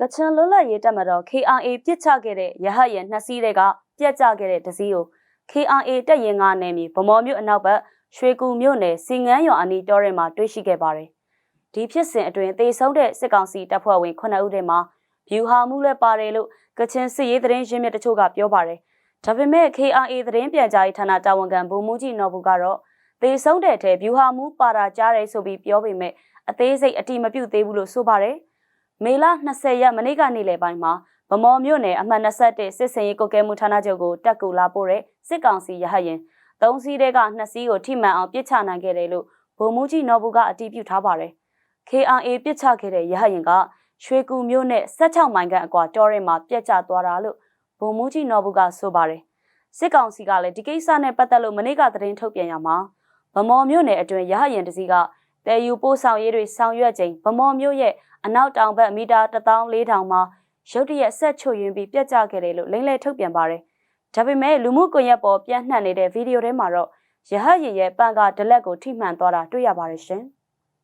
ကချင်လွတ်လပ်ရေးတပ်မတော် KRA ပြစ်ချခဲ့တဲ့ရဟတ်ယာဉ်နှစ်စီးတွေကပြက်ကျခဲ့တဲ့တစ်စီးကို KRA တပ်ရင်ကနယ်မြေဗမော်မြို့အနောက်ဘက်ရွှေကူမြို့နယ်စီငန်းရွာအနီးတောထဲမှာတွေ့ရှိခဲ့ပါတယ်။ဒီဖြစ်စဉ်အတွင်းသေဆုံးတဲ့စစ်ကောင်စီတပ်ဖွဲ့ဝင်9ဦးထဲမှာဗျူဟာမှုလည်းပါတယ်လို့ကချင်စစ်ရေးသတင်းရင်းမြစ်တချို့ကပြောပါတယ်။ဒါပေမဲ့ KRA သတင်းပြန်ကြားရေးဌာနတာဝန်ခံဗိုလ်မှူးကြီးနော်ဘူးကတော့သေဆုံးတဲ့အထက်ဗျူဟာမှုပါတာကြားတယ်ဆိုပြီးပြောပေမဲ့အသေးစိတ်အတိမပြုတ်သေးဘူးလို့ဆိုပါတယ်။ မေလ20ရက်မနေ့ကနေ့လယ်ပိုင်းမှာဗမော်မြို့နယ်အမှတ်21စစ်စင်ရေးကုတ်ကဲမှုဌာနချုပ်ကိုတက်ကူလာပို့တဲ့စစ်ကောင်စီရဟတ်ရင်သုံးစီးတဲကနှစ်စီးကိုထိမှန်အောင်ပစ်ချနိုင်ခဲ့တယ်လို့ဗိုလ်မှူးကြီးနော်ဘူးကအတည်ပြုထားပါတယ်။ KRA ပစ်ချခဲ့တဲ့ရဟတ်ရင်ကရွှေကူမြို့နဲ့16မိုင်ခန့်အကွာတောရဲမှာပြက်ကျသွားတာလို့ဗိုလ်မှူးကြီးနော်ဘူးကဆိုပါတယ်။စစ်ကောင်စီကလည်းဒီကိစ္စနဲ့ပတ်သက်လို့မနေ့ကသတင်းထုတ်ပြန်ရမှာဗမော်မြို့နယ်အတွင်းရဟတ်ရင်တစ်စီးက တဲယူပို့ဆောင်ရေးတွေဆောင်ရွက်ချိန်ဗမော်မြို့ရဲ့အနောက်တောင်ဘက်မီတာ14000မှာရုတ်တရက်ဆက်ချွတ်ယွင်းပြီးပြက်ကျခဲ့တယ်လို့လိမ့်လဲထုတ်ပြန်ပါတယ်။ဒါပေမဲ့လူမှုကွန်ရက်ပေါ်ပြန့်နှံ့နေတဲ့ဗီဒီယိုထဲမှာတော့ရဟတ်ရင်ရဲ့ပန်ကဒလက်ကိုထိမှန်သွားတာတွေ့ရပါတယ်ရှင်။